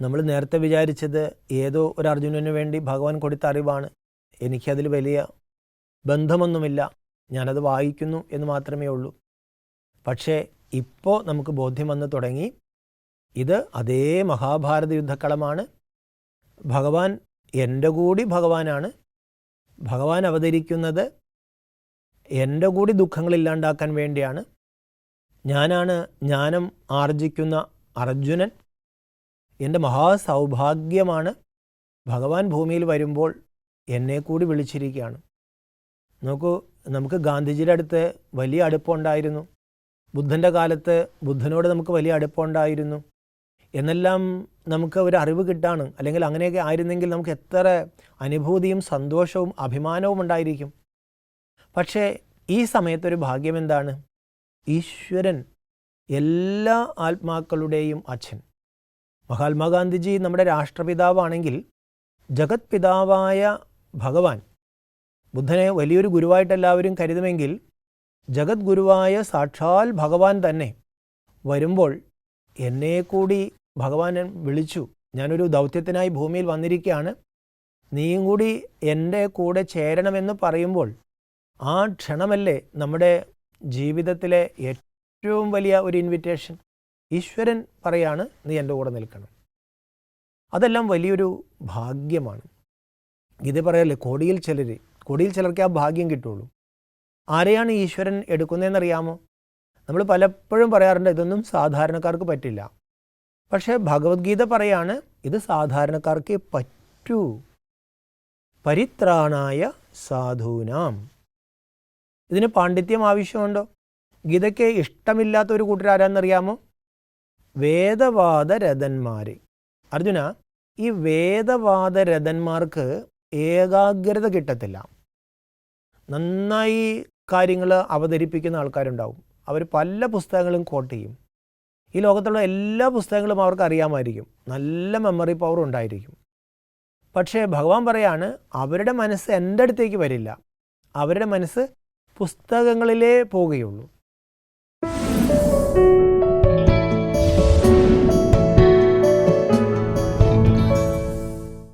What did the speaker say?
നമ്മൾ നേരത്തെ വിചാരിച്ചത് ഏതോ ഒരു അർജുനന് വേണ്ടി ഭഗവാൻ കൊടുത്ത അറിവാണ്. എനിക്കതിൽ വലിയ ബന്ധമൊന്നുമില്ല. ഞാനത് വായിക്കുന്നു എന്ന് മാത്രമേ ഉള്ളൂ. പക്ഷേ ഇപ്പോൾ നമുക്ക് ബോധ്യം വന്ന് തുടങ്ങി. ഇത് അതേ മഹാഭാരത യുദ്ധക്കളമാണ്. ഭഗവാൻ എന്റെ കൂടി ഭഗവാനാണ്. ഭഗവാൻ അവതരിക്കുന്നത് എന്റെ കൂടി ദുഃഖങ്ങൾ ഇല്ലാണ്ടാക്കാൻ വേണ്ടിയാണ്. ഞാനാണ് ജ്ഞാനം ആർജിക്കുന്ന അർജുനൻ. എന്റെ മഹാസൗഭാഗ്യമാണ് ഭഗവാൻ ഭൂമിയിൽ വരുമ്പോൾ എന്നെ കൂടി വിളിച്ചിരിക്കുകയാണ്. നോക്കൂ നമുക്ക് ഗാന്ധിജിയുടെ അടുത്ത് വലിയ അടുപ്പമുണ്ടായിരുന്നു. ബുദ്ധന്റെ കാലത്ത് ബുദ്ധനോട് നമുക്ക് വലിയ അടുപ്പമുണ്ടായിരുന്നു. എന്നെല്ലാം നമുക്ക് ഒരു അറിവ് കിട്ടാണ്. അല്ലെങ്കിൽ അങ്ങനെയൊക്കെ ആയിരുന്നെങ്കിൽ നമുക്ക് എത്ര അനുഭൂതിയും സന്തോഷവും അഭിമാനവും ഉണ്ടായിരിക്കും. പക്ഷേ ഈ സമയത്തൊരു ഭാഗ്യം എന്താണ്? ഈശ്വരൻ എല്ലാ ആത്മാക്കളുടെയും അച്ഛൻ. മഹാത്മാഗാന്ധിജി നമ്മുടെ രാഷ്ട്രപിതാവാണെങ്കിൽ ജഗത് പിതാവായ ഭഗവാൻ. ബുദ്ധനെ വലിയൊരു ഗുരുവായിട്ട് എല്ലാവരും കരുതുമെങ്കിൽ ജഗത് ഗുരുവായ സാക്ഷാൽ ഭഗവാൻ തന്നെ വരുമ്പോൾ എന്നെ കൂടി ഭഗവാൻ വിളിച്ചു. ഞാനൊരു ദൗത്യത്തിനായി ഭൂമിയിൽ വന്നിരിക്കുകയാണ്. നീയും കൂടി എന്റെ കൂടെ ചേരണമെന്ന് പറയുമ്പോൾ ആ ക്ഷണമല്ലേ നമ്മുടെ ജീവിതത്തിലെ ഏറ്റവും വലിയ ഒരു ഇൻവിറ്റേഷൻ ഈശ്വരൻ പറയാണ് നീ എന്റെ കൂടെ നിൽക്കണം. അതെല്ലാം വലിയൊരു ഭാഗ്യമാണ്. ഗീത പറയല്ലേ കോടിയിൽ ചിലർ കോടിയിൽ ചിലർക്ക് ആ ഭാഗ്യം കിട്ടുള്ളൂ. ആരെയാണ് ഈശ്വരൻ എടുക്കുന്നതെന്നറിയാമോ? നമ്മൾ പലപ്പോഴും പറയാറുണ്ട് ഇതൊന്നും സാധാരണക്കാർക്ക് പറ്റില്ല. പക്ഷേ ഭഗവത്ഗീത പറയാണ് ഇത് സാധാരണക്കാർക്ക് പറ്റൂ. പരിത്രാണായ സാധൂനാം. ഇതിന് പാണ്ഡിത്യം ആവശ്യമുണ്ടോ? ഗീതയ്ക്ക് ഇഷ്ടമില്ലാത്ത ഒരു കൂട്ടരാരാന്നറിയാമോ വേദവാദരഥന്മാർ അർജുന ഈ വേദവാദരഥന്മാർക്ക് ഏകാഗ്രത കിട്ടത്തില്ല. നന്നായി കാര്യങ്ങൾ അവതരിപ്പിക്കുന്ന ആൾക്കാരുണ്ടാവും. അവർ പല പുസ്തകങ്ങളും കോട്ട് ചെയ്യും. ഈ ലോകത്തുള്ള എല്ലാ പുസ്തകങ്ങളും അവർക്ക് അറിയാമായിരിക്കും. നല്ല മെമ്മറി പവർ ഉണ്ടായിരിക്കും. പക്ഷേ ഭഗവാൻ പറയാണ് അവരുടെ മനസ്സ് എന്റെ അടുത്തേക്ക് വരില്ല. അവരുടെ മനസ്സ് പുസ്തകങ്ങളിലേ പോവുകയുള്ളൂ.